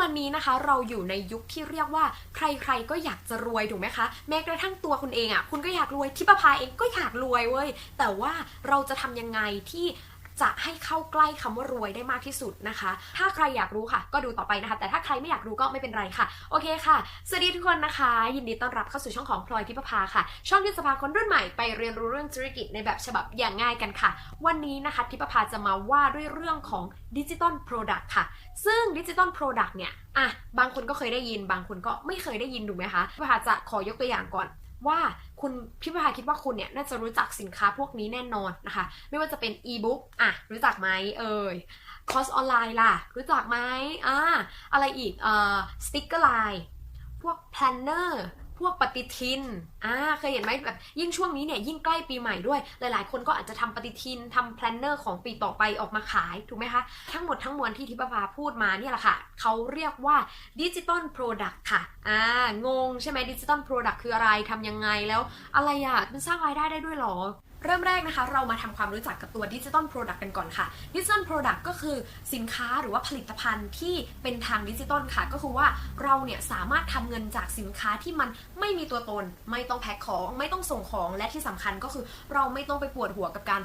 วันนี้นะคะ เราอยู่ในยุคที่เรียกว่าใครๆก็อยากจะรวยถูกไหมคะ แม้กระทั่งตัวคุณเองอะ่ะคุณก็อยากรวยทิปภาเองก็อยากรวยเว้ยแต่ว่าเราจะทำยังไงที่ จะให้เข้าใกล้คำว่ารวยได้มากที่สุดนะคะ ถ้าใครอยากรู้ค่ะ ก็ดูต่อไปนะคะ แต่ถ้าใครไม่อยากรู้ก็ไม่เป็นไรค่ะ โอเคค่ะ สวัสดีทุกคนนะคะ ยินดีต้อนรับเข้าสู่ช่องของพลอยทิพภาค่ะ ช่องที่จะพาคนรุ่นใหม่ไปเรียนรู้เรื่องธุรกิจในแบบฉบับอย่างง่ายกันค่ะ วันนี้นะคะทิพภาจะมาว่าด้วยเรื่องของดิจิตอลโปรดักต์ค่ะ ซึ่งดิจิตอลโปรดักต์เนี่ยอะบางคนก็เคยได้ยิน บางคนก็ไม่เคยได้ยินถูกไหมคะทิพภาจะขอยกตัวอย่างก่อน ว่าคุณพี่ประภาคิดว่าคุณเนี่ยน่าจะรู้จักสินค้าพวกนี้แน่นอนนะคะ ไม่ว่าจะเป็นอีบุ๊กอะรู้จักไหมเอ่ยคอร์สออนไลน์ล่ะ รู้จักไหมอ่าอะไรอีกเอ่อสติ๊กเกอร์ไลน์พวกแพลนเนอร์ พวกปฏิทินอ่าเคยเห็นไหมแบบยิ่งช่วงนี้เนี่ยยิ่งใกล้ปีใหม่ด้วย หลาย ๆ คนก็อาจจะทำปฏิทินทำแพลนเนอร์ของปีต่อไปออกมาขายถูกไหมคะทั้งหมดทั้งมวลที่ทิพภาพูดมาเนี่ยแหละค่ะเขาเรียกว่าดิจิตอลโปรดักต์ค่ะอ่างงใช่ไหมดิจิตอลโปรดักต์คืออะไรทำยังไงแล้ว อะไรอะมันสร้างรายได้ได้ด้วยหรอ เริ่มแรกนะคะ เรามาทำความรู้จักกับตัวดิจิตอลโปรดักต์กันก่อนค่ะดิจิตอลโปรดักต์ก็คือสินค้าหรือว่าผลิตภัณฑ์ที่เป็นทางดิจิตอลค่ะ ก็คือว่าเราเนี่ยสามารถทำเงินจากสินค้าที่มันไม่มีตัวตน ไม่ต้องแพ็คของ ไม่ต้องส่งของและที่สำคัญก็คือเราไม่ต้องไปปวดหัวกับการ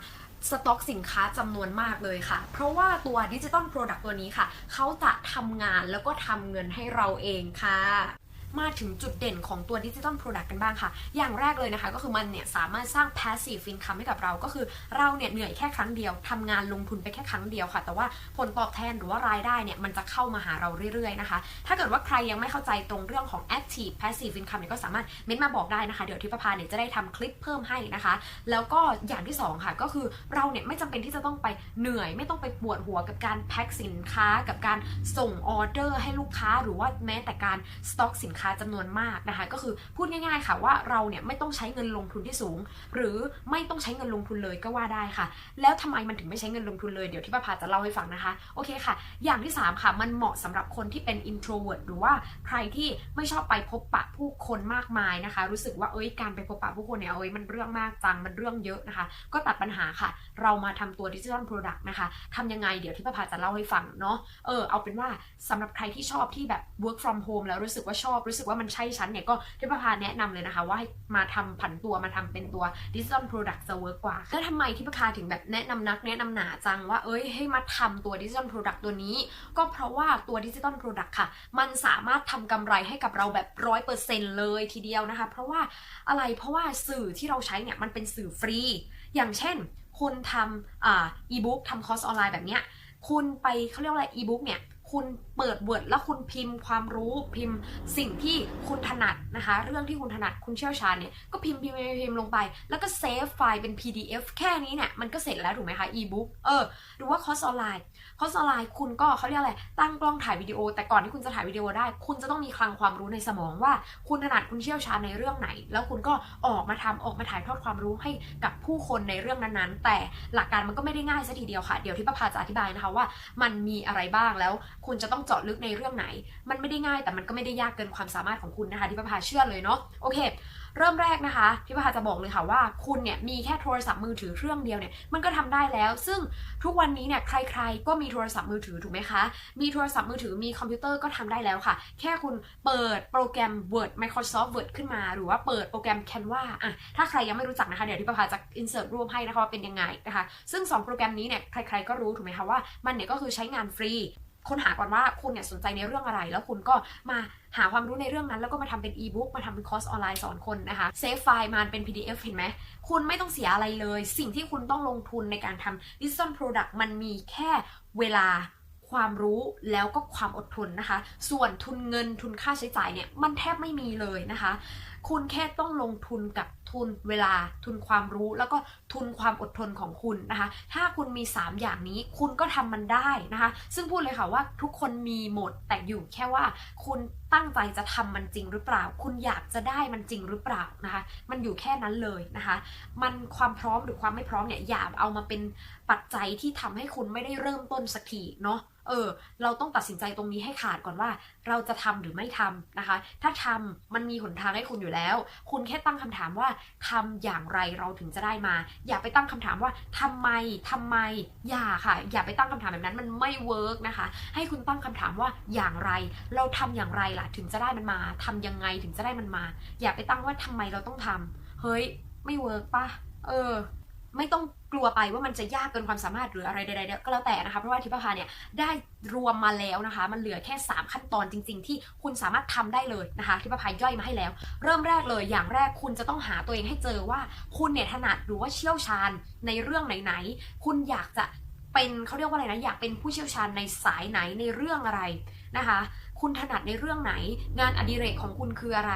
สต็อกสินค้าจำนวนมากเลยค่ะ เพราะว่าตัวดิจิตอลโปรดักต์ตัวนี้ค่ะ เขาจะทำงานแล้วก็ทำเงินให้เราเองค่ะ มาถึงจุดเด่นของตัวดิจิ t a ลโปรดักต์กันบ้างค่ะ อย่างแรกเลยนะคะ ก็คือมันเนี่ยสามารถสร้าง passive income ให้กับเรา ก็คือเราเนี่ยเหนื่อยแค่ครั้งเดียวทำงานลงทุนไปแค่ครั้งเดียวค่ะ แต่ว่าผลตอบแทนหรือว่ารายได้เนี่ยมันจะเข้ามาหาเราเรื่อยๆนะคะ ถ้าเกิดว่าใครยังไม่เข้าใจตรงเรื่องของ active passive income เนี่ยก็สามารถเม้นมาบอกได้นะคะ เดี๋ยวทิพพาเนี่ยจะได้ทำคลิปเพิ่มให้นะคะ แล้วก็อย่างที่สองค่ะ ก็คือเราเนี่ยไม่จำเป็นที่จะต้องไปเหนื่อย ไม่ต้องไปปวดหัวกับการแพ็คสินค้า กับการส่งออเดอร์ให้ลูกค้า หรือว่าแม้แต่การสต็อกสินค้าจำนวนมากนะคะ ก็คือพูดง่ายๆค่ะว่าเราเนี่ยไม่ต้องใช้เงินลงทุนที่สูง หรือไม่ต้องใช้เงินลงทุนเลยก็ว่าได้ค่ะ แล้วทำไมมันถึงไม่ใช้เงินลงทุนเลยเดี๋ยวที่ป้าพาจะเล่าให้ฟังนะคะโอเคค่ะ อย่างที่ 3 ค่ะ มันเหมาะสำหรับคนที่เป็น introvert หรือว่าใครที่ไม่ชอบไปพบปะผู้คนมากมายนะคะ รู้สึกว่าเอ้ยการไปพบปะผู้คนเนี่ยเอ้ยมันเรื่องมากจังมันเรื่องเยอะนะคะ ก็ตัดปัญหาค่ะ เรามาทำตัวดิจิทัลโปรดักต์นะคะทำยังไงเดี๋ยวที่ป้าพาจะเล่าให้ฟังเนาะเออเอาเป็นว่าสำหรับใครที่ชอบที่แบบ work from home แล้วรู้สึกว่าชอบรู้สึกว่ามันใช่ฉันเนี่ยก็ที่ป้าพาแนะนำเลยนะคะ ว่าให้มาทำผันตัวมาทำเป็นตัวดิจิทัลโปรดักต์จะเวิร์กกว่าแล้วทำไมที่ป้าพาถึงแบบแนะนำนักแนะนำหนาจังว่าเอ้ยให้มาทำตัวดิจิทัลโปรดักต์ตัวนี้ ก็เพราะว่าตัวดิจิตอลโปรดักต์ค่ะ มันสามารถทำกำไรให้กับเราแบบร้อยเปอร์เซ็นเลยทีเดียวนะคะ เพราะว่าอะไรเพราะว่าสื่อที่เราใช้เนี่ยมันเป็นสื่อฟรี อย่างเช่น คุณทำอ่าอีบุ๊กทำคอร์สออนไลน์แบบเนี้ยคุณไปเขาเรียกว่าอะไรอีบุ๊กเนี่ยคุณเปิดเวิร์ดแล้วคุณพิมพ์ความรู้พิมพ์สิ่งที่คุณถนัดนะคะ เรื่องที่คุณถนัดคุณเชี่ยวชาญเนี่ยก็พิมพ์พิมพ์พิมพ์ลงไป แล้วก็เซฟไฟล์เป็น PDF แค่นี้เนี่ยมันก็เสร็จแล้วถูกไหมคะอีบุ๊กเออหรือว่าคอร์สออนไลน์คอร์สออนไลน์คุณก็เขาเรียกอะไรตั้งกล้องถ่ายวิดีโอ แต่ก่อนที่คุณจะถ่ายวิดีโอได้ คุณจะต้องมีคลังความรู้ในสมองว่า คุณถนัดคุณเชี่ยวชาญในเรื่องไหน แล้วคุณก็ออกมาทำออกมาถ่ายทอดความรู้ให้กับผู้คนในเรื่องนั้นๆ แต่หลักการมันก็ไม่ได้ง่ายซะทีเดียวค่ะ เดี๋ยวที่ป้าพาจะอธิบายนะคะว่า มันมีอะไรบ้างแล้วคุณจะต้องเจาะลึกในเรื่องไหน มันไม่ได้ง่ายแต่มันก็ไม่ได้ยากเกินความสามารถของคุณนะคะที่ป้าพาเชื่อเลยเนาะโอเค เริ่มแรกนะคะที่ป้าพาจะบอกเลยค่ะว่าคุณเนี่ยมีแค่โทรศัพท์มือถือเครื่องเดียวเนี่ยมันก็ทำได้แล้ว ซึ่งทุกวันนี้เนี่ยใคร ๆ ก็มีโทรศัพท์มือถือถูกไหมคะมีโทรศัพท์มือถือมีคอมพิวเตอร์ก็ทำได้แล้วค่ะ แค่คุณเปิดโปรแกรม Word Microsoft Word ขึ้นมา หรือว่าเปิดโปรแกรม Canva อะถ้าใครยังไม่รู้จักนะคะเดี๋ยวที่ประภาจะ insert รูปให้นะคะว่าเป็นยังไงนะคะซึ่ง 2 โปรแกรมนี้เนี่ยใครๆก็รู้ถูกไหมคะว่ามันเนี่ยก็คือใช้งานฟรี ค้นหาก่อนว่าคุณเนี่ยสนใจในเรื่องอะไร แล้วคุณก็มาหาความรู้ในเรื่องนั้น แล้วก็มาทำเป็นอีบุ๊กมาทำเป็นคอร์สออนไลน์สอนคนนะคะเซฟไฟล์มาเป็น PDF เห็นไหม คุณไม่ต้องเสียอะไรเลย สิ่งที่คุณต้องลงทุนในการทำดิจิ t a ลโปรดักต์มันมีแค่เวลาความรู้แล้วก็ความอดทนนะคะ ส่วนทุนเงินทุนค่าใช้จ่ายเนี่ยมันแทบไม่มีเลยนะคะ คุณแค่ต้องลงทุนกับทุนเวลาทุนความรู้แล้วก็ทุนความอดทนของคุณนะคะ ถ้าคุณมี 3 อย่างนี้คุณก็ทำมันได้นะคะ ซึ่งพูดเลยค่ะว่าทุกคนมีหมดแต่อยู่แค่ว่าคุณตั้งใจจะทำมันจริงหรือเปล่า คุณอยากจะได้มันจริงหรือเปล่านะคะ มันอยู่แค่นั้นเลยนะคะ มันความพร้อมหรือความไม่พร้อมเนี่ยอย่าเอามาเป็นปัจจัยที่ทำให้คุณไม่ได้เริ่มต้นสักทีเนาะ เออ เราต้องตัดสินใจตรงนี้ให้ขาดก่อนว่า เราจะทำหรือไม่ทำนะคะ ถ้าทำมันมีหนทางให้คุณอยู่แล้ว คุณแค่ตั้งคำถามว่าทำอย่างไรเราถึงจะได้มา อย่าไปตั้งคำถามว่าทำไมทำไม อย่าค่ะ อย่าไปตั้งคำถามแบบนั้นมันไม่เวิร์กนะคะ ให้คุณตั้งคำถามว่าอย่างไร เราทำอย่างไรล่ะถึงจะได้มันมาทำยังไงถึงจะได้มันมา อย่าไปตั้งว่าทำไมเราต้องทำเฮ้ย ไม่เวิร์กปะเออ ไม่ต้องกลัวไปว่ามันจะยากเกินความสามารถหรืออะไรใดๆก็แล้วแต่นะคะเพราะว่าทิพพาเนี่ยได้รวมมาแล้วนะคะ มันเหลือแค่ 3 ขั้นตอนจริง ๆ ที่คุณสามารถทำได้เลยนะคะทิพพาย่อยมาให้แล้ว เริ่มแรกเลยอย่างแรกคุณจะต้องหาตัวเองให้เจอว่าคุณเนี่ยถนัดหรือว่าเชี่ยวชาญในเรื่องไหนๆคุณอยากจะเป็นเขาเรียกว่าอะไรนะอยากเป็นผู้เชี่ยวชาญในสายไหนในเรื่องอะไรนะคะ คุณถนัดในเรื่องไหน งานอดิเรกของคุณคืออะไร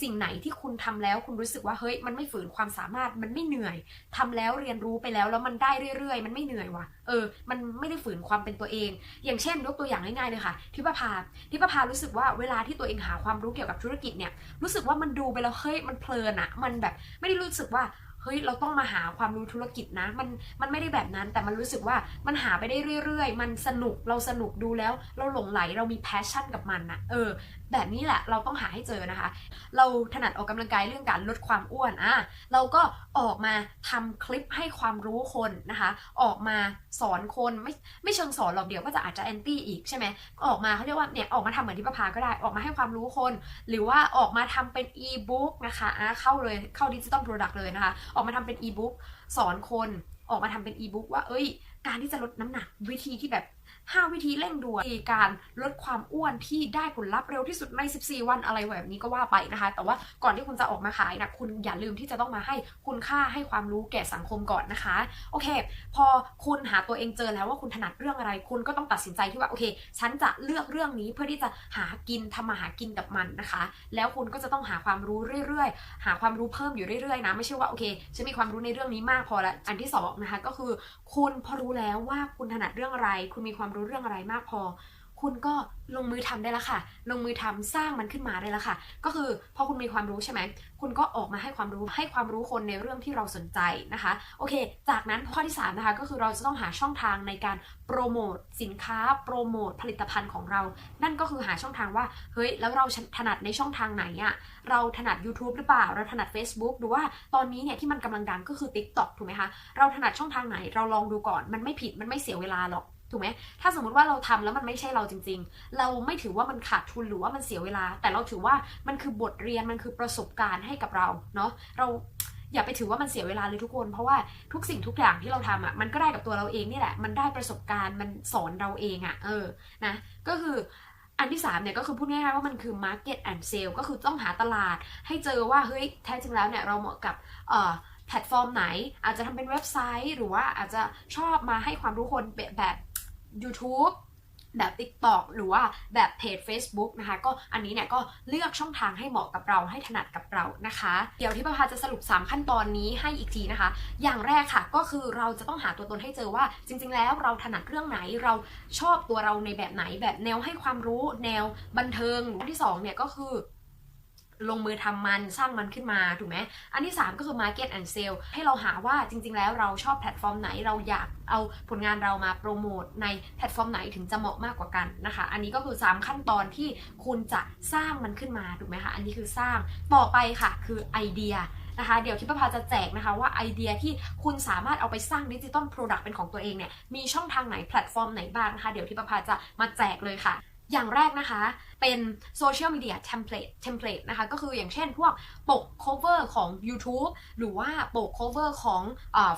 สิ่งไหนที่คุณทำแล้วคุณรู้สึกว่าเฮ้ยมันไม่ฝืนความสามารถมันไม่เหนื่อยทำแล้วเรียนรู้ไปแล้วแล้วมันได้เรื่อยๆ มันไม่เหนื่อยว่ะเออ มันไม่ได้ฝืนความเป็นตัวเอง อย่างเช่นยกตัวอย่างง่ายๆเลยค่ะทิพพาทิพพารู้สึกว่าเวลาที่ตัวเองหาความรู้เกี่ยวกับธุรกิจเนี่ยรู้สึกว่ามันดูไปแล้วเฮ้ยมันเพลินอะมันแบบไม่ได้รู้สึกว่า เฮ้ยเราต้องมาหาความรู้ธุรกิจนะ มันมันไม่ได้แบบนั้น แต่มันรู้สึกว่ามันหาไปได้เรื่อย ๆ มันสนุกเราสนุกดูแล้ว เราหลงไหลเรามีแพชชั่นกับมันนะเออ แบบนี้แหละเราต้องหาให้เจอนะคะ เราถนัดออกกำลังกายเรื่องการลดความอ้วนอะเราก็ออกมาทำคลิปให้ความรู้คนนะคะ ออกมาสอนคนไม่ไม่เชิงสอนหรอกเดี๋ยวก็จะอาจจะแอนตี้อีกใช่ไหมออกมาเขาเรียกว่าเนี่ยออกมาทำเหมือนที่ประภาก็ได้ออกมาให้ความรู้คน หรือว่าออกมาทำเป็นอีบุ๊กนะคะอะเข้าเลยเข้าดิจิตอลโปรดักต์เลยนะคะ ออกมาทำเป็นอีบุ๊กสอนคนออกมาทำเป็นอีบุ๊กว่าเอ้ย การที่จะลดน้ำหนักวิธีที่แบบ 5 วิธีเร่งด่วนการลดความอ้วนที่ได้ผลลัพธ์เร็วที่สุดใน 14 วันอะไรแบบนี้ก็ว่าไปนะคะ แต่ว่าก่อนที่คุณจะออกมาขายนะคุณอย่าลืมที่จะต้องมาให้คุณค่าให้ความรู้แก่สังคมก่อนนะคะ โอเค พอคุณหาตัวเองเจอแล้วว่าคุณถนัดเรื่องอะไร คุณก็ต้องตัดสินใจที่ว่าโอเค ฉันจะเลือกเรื่องนี้เพื่อที่จะหากินทำมาหากินกับมันนะคะ แล้วคุณก็จะต้องหาความรู้เรื่อยๆ หาความรู้เพิ่มอยู่เรื่อยๆนะไม่ใช่ว่าโอเคฉันมีความรู้ในเรื่องนี้มากพอละอันที่สองนะคะก็คือ คุณพอรู้แล้วว่าคุณถนัดเรื่องอะไร คุณมีความรู้เรื่องอะไรมากพอ คุณก็ลงมือทำได้แล้วค่ะ ลงมือทำสร้างมันขึ้นมาได้แล้วค่ะ ก็คือพอคุณมีความรู้ใช่ไหมคุณก็ออกมาให้ความรู้ให้ความรู้คนในเรื่องที่เราสนใจนะคะ โอเค จากนั้นข้อที่3นะคะก็คือเราจะต้องหาช่องทางในการโปรโมทสินค้าโปรโมทผลิตภัณฑ์ของเรา นั่นก็คือหาช่องทางว่าเฮ้ยแล้วเราถนัดในช่องทางไหนอะเราถนัด YouTube หรือเปล่า เราถนัด Facebook หรือว่าตอนนี้เนี่ยที่มันกำลังดังก็คือ TikTok ถูกไหมคะเราถนัดช่องทางไหนเราลองดูก่อนมันไม่ผิดมันไม่เสียเวลาหรอก ถูกไหมถ้าสมมติว่าเราทำแล้วมันไม่ใช่เราจริง ๆ เราไม่ถือว่ามันขาดทุนหรือว่ามันเสียเวลา แต่เราถือว่ามันคือบทเรียนมันคือประสบการณ์ให้กับเราเนาะเราอย่าไปถือว่ามันเสียเวลาเลยทุกคน เพราะว่าทุกสิ่งทุกอย่างที่เราทำอะมันก็ได้กับตัวเราเองนี่แหละ มันได้ประสบการณ์มันสอนเราเองอะ เออนะก็คืออันที่3เนี่ยก็คือพูดง่ายๆว่ามันคือ market and sale ก็คือต้องหาตลาดให้เจอว่าเฮ้ยแท้จริงแล้วเนี่ยเราเหมาะกับเอ่อแพลตฟอร์มไหน อาจจะทำเป็นเว็บไซต์ หรือว่าอาจจะชอบมาให้ความรู้คนแบบ YouTube แบบ TikTok หรือว่าแบบเพจ Facebook นะคะ ก็อันนี้เนี่ยก็เลือกช่องทางให้เหมาะกับเราให้ถนัดกับเรานะคะ เดี๋ยวที่ประภาจะสรุป 3 ขั้นตอนนี้ให้อีกทีนะคะ อย่างแรกค่ะก็คือเราจะต้องหาตัวตนให้เจอว่า จริง ๆ แล้วเราถนัดเรื่องไหนเราชอบตัวเราในแบบไหนแบบแนวให้ความรู้ แนวบันเทิงอันที่สองเนี่ยก็คือ ลงมือทำมันสร้างมันขึ้นมาถูกไหมอันที่ 3 ก็คือ Market and Sale ให้เราหาว่าจริง ๆ แล้วเราชอบแพลตฟอร์มไหนเราอยากเอาผลงานเรามาโปรโมทในแพลตฟอร์มไหนถึงจะเหมาะมากกว่ากันนะคะ อันนี้ก็คือ 3 ขั้นตอนที่คุณจะสร้างมันขึ้นมาถูกไหมคะอันนี้คือสร้างต่อไปค่ะ คือไอเดียนะคะเดี๋ยวที่ประภาจะแจกนะคะว่าไอเดียที่คุณสามารถเอาไปสร้างดิจิตอลโปรดักต์เป็นของตัวเองเนี่ยมีช่องทางไหนแพลตฟอร์มไหนบ้างนะคะเดี๋ยวที่ประภาจะมาแจกเลยค่ะ อย่างแรกนะคะเป็นโซเชียลมีเดียเทมเพลตเทมเพลตนะคะก็คืออย่างเช่นพวกปก cover ของ YouTube หรือว่าปก cover ของ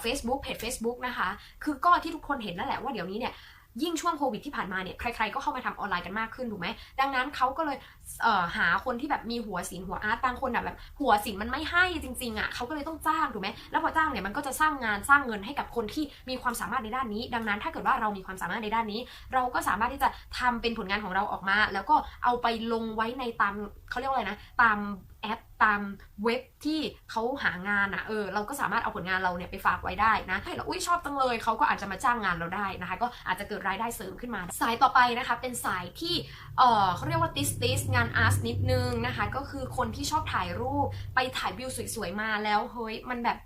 เฟซบุ๊กเพจ Facebook นะคะ คือก็ที่ทุกคนเห็นนั่นแหละว่าเดี๋ยวนี้เนี่ย ยิ่งช่วงโควิดที่ผ่านมาเนี่ยใครๆก็เข้ามาทำออนไลน์กันมากขึ้นถูกไหมดังนั้นเขาก็เลยเหาคนที่แบบมีหัวศิลป์หัวอาร์ตบางคนแบบหัวศิลป์มันไม่ให้จริงๆอะเขาก็เลยต้องจ้างถูกไหมแล้วพอจ้างเนี่ยมันก็จะสร้างงานสร้างเงินให้กับคนที่มีความสามารถในด้านนี้ ดังนั้นถ้าเกิดว่าเรามีความสามารถในด้านนี้ เราก็สามารถที่จะทำเป็นผลงานของเราออกมา แล้วก็เอาไปลงไว้ในตามเขาเรียกว่าอะไรนะ ตามแอปตามเว็บที่เขาหางานอะเออเราก็สามารถเอาผลงานเราเนี่ยไปฝากไว้ได้นะให้เราอุ้ยชอบจังเลยเขาก็อาจจะมาจ้างงานเราได้นะคะ ก็อาจจะเกิดรายได้เสริมขึ้นมา สายต่อไปนะคะ เป็นสายที่เออเขาเรียกว่าติสติสงานอาร์ตนิดนึงนะคะ ก็คือคนที่ชอบถ่ายรูปไปถ่ายวิวสวยๆมาแล้วเฮ้ยมันแบบ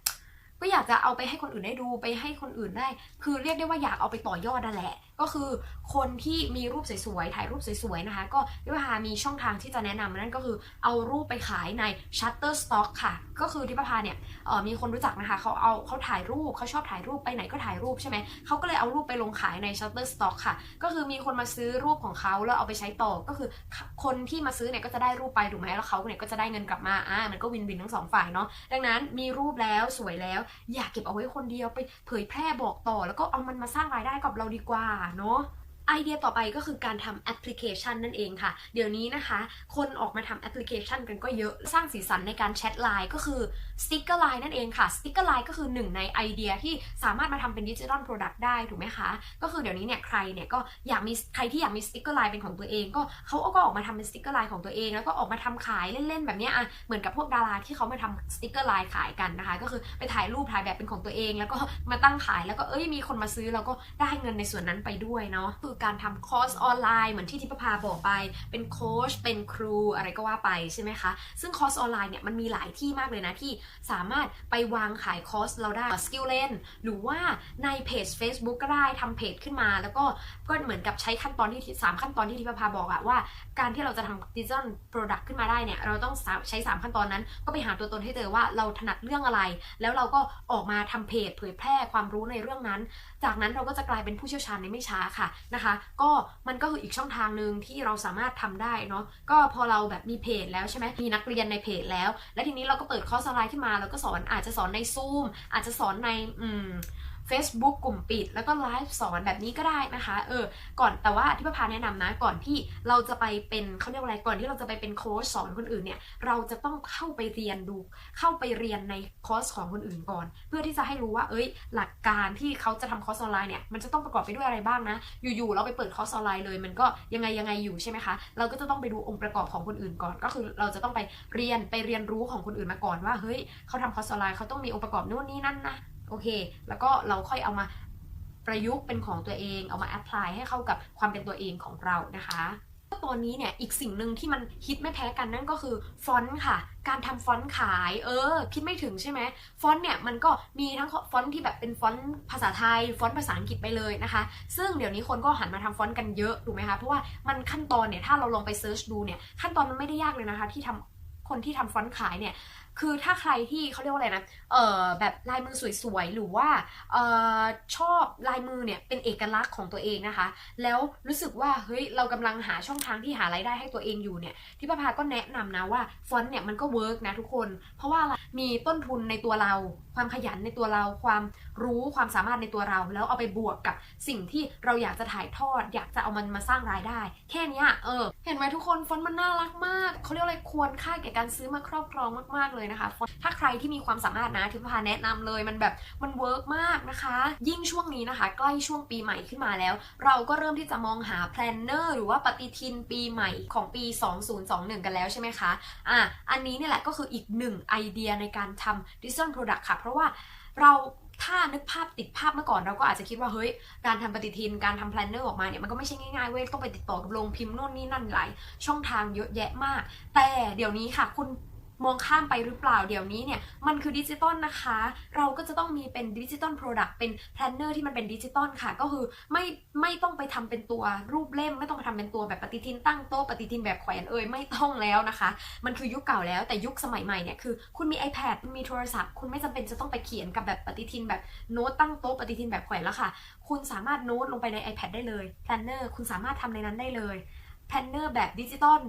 ก็อยากจะเอาไปให้คนอื่นได้ดูไปให้คนอื่นได้ คือเรียกได้ว่าอยากเอาไปต่อยอดนั่นแหละ ก็คือคนที่มีรูปสวยๆถ่ายรูปสวยๆนะคะ ก็ทิพพามีช่องทางที่จะแนะนำนั่นก็คือเอารูปไปขายใน Shutterstock ค่ะ ก็คือทิพพาเนี่ยมีคนรู้จักนะคะเขาเอาเขาถ่ายรูปเขาชอบถ่ายรูปไปไหนก็ถ่ายรูปใช่ไหมเขาก็เลยเอารูปไปลงขายใน Shutterstock ค่ะ ก็คือมีคนมาซื้อรูปของเขาแล้วเอาไปใช้ต่อก็คือคนที่มาซื้อเนี่ยก็จะได้รูปไปถูกไหมแล้วเขาเนี่ยก็จะได้เงินกลับมาอ่ามันก็วินวินทั้งสองฝ่ายเนาะดังนั้นมีรูปแล้วสวยแล้ว อยากเก็บเอาไว้คนเดียวไปเผยแพร่บอกต่อ แล้วก็เอามันมาสร้างรายได้กับเราดีกว่าเนาะไอเดียต่อไปก็คือการทำแอปพลิเคชันนั่นเองค่ะ เดี๋ยวนี้นะคะ คนออกมาทำแอปพลิเคชันกันก็เยอะสร้างสีสันในการแชทไลน์ก็คือ สติ๊กเกอร์ไลน์นั่นเองค่ะสติ๊กเกอร์ไลน์ก็คือหนึ่งในไอเดียที่สามารถมาทำเป็นดิจิทัลโปรดักต์ได้ถูกไหมคะ ก็คือเดี๋ยวนี้เนี่ยใครเนี่ยก็อยากมีใครที่อยากมีสติ๊กเกอร์ไลน์เป็นของตัวเองก็เขาก็ออกมาทำเป็นสติ๊กเกอร์ไลน์ของตัวเองแล้วก็ออกมาทำขายเล่นๆแบบเนี้ยอะเหมือนกับพวกดาราที่เขามาทำสติ๊กเกอร์ไลน์ขายกันนะคะ ก็คือไปถ่ายรูปถ่ายแบบเป็นของตัวเอง แล้วก็มาตั้งขายแล้วก็เอ้ยมีคนมาซื้อแล้วก็ได้เงินในส่วนนั้นไปด้วยเนาะคือการทำคอร์สออนไลน์เหมือนที่ทิพพาบอกไป เป็นโค้ชเป็นครูอะไรก็ว่าไปใช่ไหมคะ ซึ่งคอร์สออนไลน์เนี่ยมันมีหลายที่มากเลยนะที่สามารถไปวางขายคอร์สเราได้สกิลเลนหรือว่าในเพจ Facebook ก็ได้ทำเพจขึ้นมา แล้วก็ก็เหมือนกับใช้ขั้นตอนที่สามขั้นตอนที่ทิพพาบอกอะว่า การที่เราจะทำดิจิทัลโปรดักต์ขึ้นมาได้เนี่ย เราต้องใช้ 3 ขั้นตอนนั้น ก็ไปหาตัวตนให้เจอว่าเราถนัดเรื่องอะไร แล้วเราก็ออกมาทำเพจเผยแพร่ความรู้ในเรื่องนั้น จากนั้นเราก็จะกลายเป็นผู้เชี่ยวชาญในไม่ช้าค่ะนะคะ ก็มันก็คืออีกช่องทางหนึ่งที่เราสามารถทำได้เนาะก็พอเราแบบมีเพจแล้วใช่ไหมมีนักเรียนในเพจแล้ว และทีนี้เราก็เปิดคอร์สออนไลน์ขึ้นมาแล้วก็สอนอาจจะสอนในซูมอาจจะสอนในอืม Facebook กลุ่มปิด แล้วก็ไลฟ์สอนแบบนี้ก็ได้นะคะเออก่อนแต่ว่าที่ประพาแนะนำนะ ก่อนที่เราจะไปเป็นเขาเรียกว่าอะไรก่อนที่เราจะไปเป็นโค้ชสอนคนอื่นเนี่ยเราจะต้องเข้าไปเรียนดู เข้าไปเรียนในคอร์สของคนอื่นก่อน เพื่อที่จะให้รู้ว่าเอ้ย หลักการที่เขาจะทำคอร์สออนไลน์เนี่ยมันจะต้องประกอบไปด้วยอะไรบ้างนะ อยู่ๆเราไปเปิดคอร์สออนไลน์เลย มันก็ยังไงยังไงอยู่ใช่ไหมคะเราก็จะต้องไปดูองค์ประกอบของคนอื่นก่อน ก็คือเราจะต้องไปเรียนไปเรียนรู้ของคนอื่นมาก่อนว่าเฮ้ยเขาทำคอร์สออนไลน์เขาต้องมีองค์ประกอบนู่นนี่นั่นนะ โอเค แล้วก็เราค่อยเอามาประยุกต์เป็นของตัวเอง เอามาแอพพลายให้เข้ากับความเป็นตัวเองของเรานะคะตอนนี้เนี่ยอีกสิ่งหนึ่งที่มันฮิตไม่แพ้กันนั่นก็คือฟอนต์ค่ะ การทำฟอนต์ขาย เออ คิดไม่ถึงใช่ไหมฟอนต์เนี่ยมันก็มีทั้งฟอนต์ที่แบบเป็นฟอนต์ภาษาไทย ฟอนต์ภาษาอังกฤษไปเลยนะคะ ซึ่งเดี๋ยวนี้คนก็หันมาทำฟอนต์กันเยอะถูกไหมคะเพราะว่ามันขั้นตอนเนี่ยถ้าเราลองไปเซิร์ชดูเนี่ยขั้นตอนมันไม่ได้ยากเลยนะคะ ที่ทำ คนที่ทำฟอนต์ขายเนี่ยคือถ้าใครที่เขาเรียกว่าอะไรนะ เออแบบลายมือสวยๆ หรือว่าเออชอบลายมือเนี่ยเป็นเอกลักษณ์ของตัวเองนะคะ แล้วรู้สึกว่าเฮ้ยเรากำลังหาช่องทางที่หารายได้ให้ตัวเองอยู่เนี่ยที่ประภาก็แนะนำนะว่าฟอนต์เนี่ยมันก็เวิร์กนะทุกคน เพราะว่ามีต้นทุนในตัวเรา ความขยันในตัวเรา ความรู้ความสามารถในตัวเรา แล้วเอาไปบวกกับสิ่งที่เราอยากจะถ่ายทอด อยากจะเอามันมาสร้างรายได้ แค่นี้เออ เห็นไหมทุกคนฟอนต์มันน่ารักมากเขาเรียกอะไรควรค่าแก่การซื้อมาครอบครองมากๆเลยนะคะ ถ้าใครที่มีความสามารถนะทิพพาแนะนำเลยมันแบบมันเวิร์กมากนะคะ ยิ่งช่วงนี้นะคะ ใกล้ช่วงปีใหม่ขึ้นมาแล้ว เราก็เริ่มที่จะมองหาแพลนเนอร์หรือว่าปฏิทินปีใหม่ของปี 2021 กันแล้วใช่ไหมคะอะอันนี้เนี่ยแหละก็คืออีกหนึ่งไอเดียในการทำดิจิทัลโปรดักต์ค่ะเพราะราะว่าเราถ้านึกภาพติดภาพเมื่อก่อนเราก็อาจจะคิดว่าเฮ้ยการทำปฏิทินการทำแพลนเนอร์ออกมาเนี่ยมันก็ไม่ใช่ง่ายๆเว้ยต้องไปติดต่อกับโรงพิมพ์โน่นนี่นั่นหลายช่องทางเยอะแยะมาก แต่เดี๋ยวนี้ค่ะคุณ มองข้ามไปหรือเปล่าเดี๋ยวนี้เนี่ย มันคือดิจิตอลนะคะ เราก็จะต้องมีเป็นดิจิตอลโปรดักต์เป็นแพลนเนอร์ที่มันเป็นดิจิตอลค่ะ ก็คือไม่ไม่ต้องไปทำเป็นตัวรูปเล่ม ไม่ต้องไปทำเป็นตัวแบบปฏิทินตั้งโต๊ะปฏิทินแบบแขวนเอ่ยไม่ต้องแล้วนะคะ มันคือยุคเก่าแล้วแต่ยุคสมัยใหม่เนี่ยคือคุณมี iPad คุณมีโทรศัพท์ คุณไม่จำเป็นจะต้องไปเขียนกับแบบปฏิทินแบบโน้ตตั้งโต๊ะปฏิทินแบบแขวนแล้วค่ะ คุณสามารถโน้ตลงไปใน iPad ได้เลยแพลนเนอร์คุณสามารถทำในนั้นได้เลย แพนเนอร์แบบดิจิตอล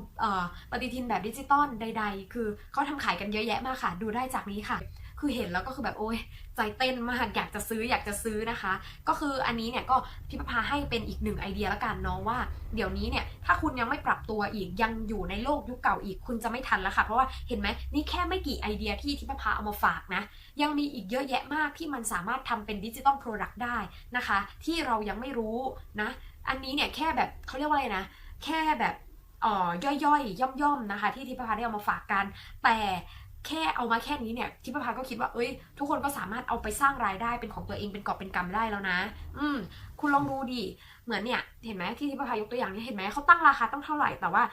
ปฏิทินแบบดิจิตอลใด ๆ คือเขาทำขายกันเยอะแยะมากค่ะ ดูได้จากนี้ค่ะ คือเห็นแล้วก็คือแบบโอ้ยใจเต้นมากอยากจะซื้ออยากจะซื้อนะคะ ก็คืออันนี้เนี่ยก็พี่ประภาให้เป็นอีกหนึ่งไอเดียละกันเนาะว่า เดี๋ยวนี้เนี่ยถ้าคุณยังไม่ปรับตัวอีกยังอยู่ในโลกยุคเก่าอีกคุณจะไม่ทันแล้วค่ะ เพราะว่าเห็นไหมนี่แค่ไม่กี่ไอเดียที่ทิพพาเอามาฝากนะ ยังมีอีกเยอะแยะมากที่มันสามารถทำเป็นดิจิตอลโปรดักต์ได้นะคะ ที่เรายังไม่รู้นะอันนี้เนี่ยแค่แบบเขาเรียกว่าอะไรนะ แค่แบบอ่อย่อยๆ ย่อมๆนะคะ ที่ทิพพาได้เอามาฝากกัน แต่แค่เอามาแค่นี้เนี่ยทิพพาก็คิดว่าเอ้ย ทุกคนก็สามารถเอาไปสร้างรายได้เป็นของตัวเองเป็นกอบเป็นกำได้แล้วนะ อืม คุณลองดูดิเหมือนเนี่ย เห็นไหมที่ทิพพายกตัวอย่างเนี่ยเห็นไหมเขาตั้งราคาตั้งเท่าไหร่แต่ว่า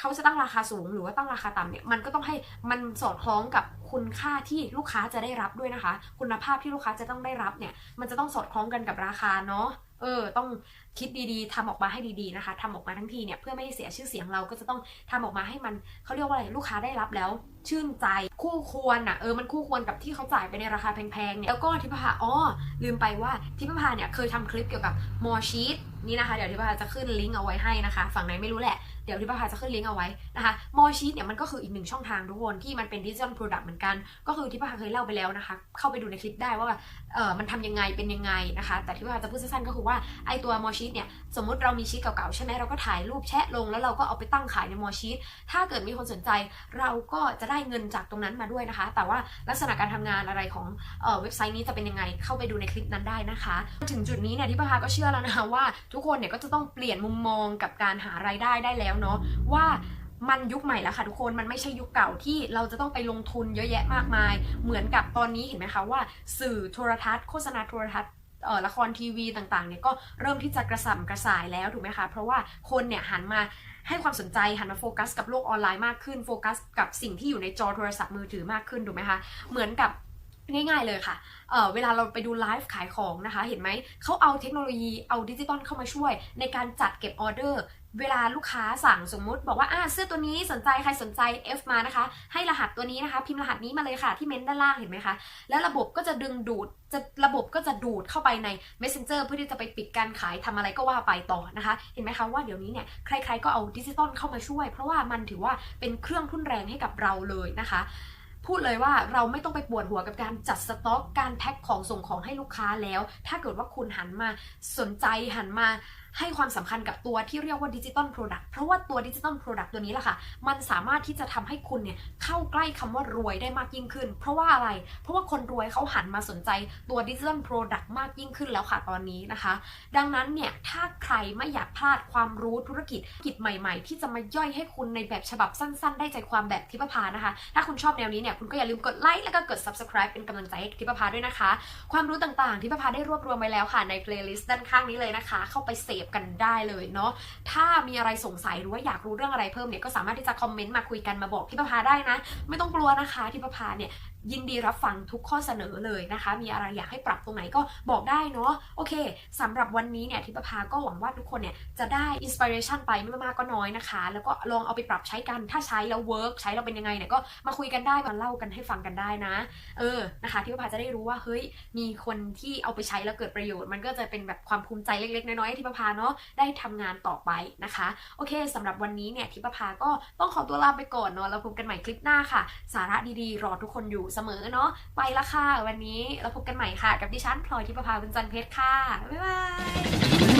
เขาจะตั้งราคาสูงหรือว่าตั้งราคาต่ำเนี่ยมันก็ต้องให้มันสอดคล้องกับคุณค่าที่ลูกค้าจะได้รับด้วยนะคะ คุณภาพที่ลูกค้าจะต้องได้รับเนี่ย มันจะต้องสอดคล้องกันกับราคาเนาะเออ ต้องคิดดีๆทำออกมาให้ดีๆนะคะทำออกมาทั้งทีเนี่ยเพื่อไม่ให้เสียชื่อเสียงเราก็จะต้องทำออกมาให้มันเขาเรียกว่าอะไรลูกค้าได้รับแล้ว ชื่นใจคู่ควรอะเออมันคู่ควรกับที่เขาจ่ายไปในราคาแพงๆเนี่ยแล้วก็ทิพภาอ๋อลืมไปว่าทิพภาเนี่ยเคยทำคลิปเกี่ยวกับมอชีตนี่นะคะ เดี๋ยวทิพภาจะขึ้นลิงก์เอาไว้ให้นะคะ ฝั่งไหนไม่รู้แหละ เดี๋ยวทิพภาจะขึ้นลิงก์เอาไว้นะคะมอชีตเนี่ยมันก็คืออีกหนึ่งช่องทางทุกคนที่มันเป็นดิจิทัลโปรดักต์เหมือนกัน ก็คือทิพภาเคยเล่าไปแล้วนะคะ เข้าไปดูในคลิปได้ว่าเออมันทำยังไงเป็นยังไงนะคะ แต่ที่ว่าจะพูดสั้นๆก็คือว่าไอตัวมอชีตเนี่ยสมมติเรามีชีตเก่าๆใช่ไหมเราก็ถ่ายรูปแชะลงแล้วเราก็เอาไปตั้งขายในมอชีตถ้าเกิดมีคนสนใจ เราก็จะได้เงินจากตรงนั้นมาด้วยนะคะ แต่ว่าลักษณะการทำงานอะไรของเออเว็บไซต์นี้จะเป็นยังไงเข้าไปดูในคลิปนั้นได้นะคะ ถึงจุดนี้เนี่ยที่ประภาก็เชื่อแล้วนะคะว่าทุกคนเนี่ยก็จะต้องเปลี่ยนมุมมองกับการหารายได้ได้แล้วเนาะว่ามันยุคใหม่แล้วค่ะทุกคนมันไม่ใช่ยุคเก่าที่เราจะต้องไปลงทุนเยอะแยะมากมาย เหมือนกับตอนนี้เห็นไหมคะว่า สื่อโทรทัศน์โฆษณาโทรทัศน์ละครทีวีต่างๆเนี่ยก็เริ่มที่จะกระสับกระส่ายแล้วถูกไหมคะ เพราะว่าคนเนี่ยหันมาให้ความสนใจหันมาโฟกัสกับโลกออนไลน์มากขึ้นโฟกัสกับสิ่งที่อยู่ในจอโทรศัพท์มือถือมากขึ้นถูกไหมคะเหมือนกับง่ายๆเลยค่ะเเวลาเราไปดูไลฟ์ขายของนะคะ เห็นไหม เขาเอาเทคโนโลยี เอาดิจิตอลเข้ามาช่วย ในการจัดเก็บออเดอร์ เวลาลูกค้าสั่งสมมุติบอกว่าอ่าเสื้อตัวนี้สนใจใครสนใจ F มานะคะ ให้รหัสตัวนี้นะคะ พิมพ์รหัสนี้มาเลยค่ะที่เมนต์ด้านล่างเห็นไหมคะ แล้วระบบก็จะดึงดูดจะระบบก็จะดูดเข้าไปใน Messenger เพื่อที่จะไปปิดการขายทำอะไรก็ว่าไปต่อนะคะ เห็นไหมคะว่าเดี๋ยวนี้เนี่ยใครๆก็เอาดิจิตอลเข้ามาช่วย เพราะว่ามันถือว่าเป็นเครื่องทุ่นแรงให้กับเราเลยนะคะพูดเลยว่าเราไม่ต้องไปปวดหัวกับการจัดสต็อก การแพ็คของส่งของให้ลูกค้าแล้ว ถ้าเกิดว่าคุณหันมาสนใจหันมา ให้ความสำคัญกับตัวที่เรียกว่าดิจิตอลโปรดักต์เพราะว่าตัวดิจิตอลโปรดักต์ตัวนี้แหละค่ะ มันสามารถที่จะทำให้คุณเนี่ยเข้าใกล้คำว่ารวยได้มากยิ่งขึ้น เพราะว่าอะไร เพราะว่าคนรวยเขาหันมาสนใจตัวดิจิตอลโปรดักต์มากยิ่งขึ้นแล้วค่ะตอนนี้นะคะ ดังนั้นเนี่ยถ้าใครไม่อยากพลาดความรู้ธุรกิจกิจใหม่ๆ ที่จะมาย่อยให้คุณในแบบฉบับสั้น ๆ ได้ใจความแบบทิพพานะคะ ถ้าคุณชอบแนวนี้เนี่ยคุณก็อย่าลืมกดไลค์แล้วก็กด subscribe เป็นกำลังใจให้ทิพพาด้วยนะคะ ความรู้ต่างๆทิพพาได้รวบรวมไว้แล้วค่ะใน playlist ด้านข้างนี้เลยนะคะ เข้าไปเสพกันได้เลยเนาะถ้ามีอะไรสงสัยหรือว่าอยากรู้เรื่องอะไรเพิ่มเนี่ยก็สามารถที่จะคอมเมนต์มาคุยกันมาบอกทิพพาได้นะ ไม่ต้องกลัวนะคะทิพพาเนี่ย ยินดีรับฟังทุกข้อเสนอเลยนะคะ มีอะไรอยากให้ปรับตรงไหนก็บอกได้เนาะโอเคสำหรับวันนี้เนี่ยทิพพาก็หวังว่าทุกคนเนี่ยจะได้อินสปิเรชันไปไม่มากก็น้อยนะคะ แล้วก็ลองเอาไปปรับใช้กันถ้าใช้แล้วเวิร์กใช้แล้วเป็นยังไงเนี่ยก็มาคุยกันได้มาเล่ากันให้ฟังกันได้นะ เออนะคะทิพพาจะได้รู้ว่าเฮ้ยมีคนที่เอาไปใช้แล้วเกิดประโยชน์ มันก็จะเป็นแบบความภูมิใจเล็กๆ น้อยๆให้ทิพพาเนาะได้ทำงานต่อไปนะคะ โอเคสำหรับวันนี้เนี่ยทิพพาก็ต้องขอตัวลาไปก่อนเนาะแล้วพบกันใหม่คลิปหน้าค่ะ สาระดีๆ รอทุกคนอยู่เสมอเนาะไปละค่ะ วันนี้เราพบกันใหม่ค่ะ กับดิฉันพลอยทิพภาบุญจันเพชรค่ะ บ๊ายบาย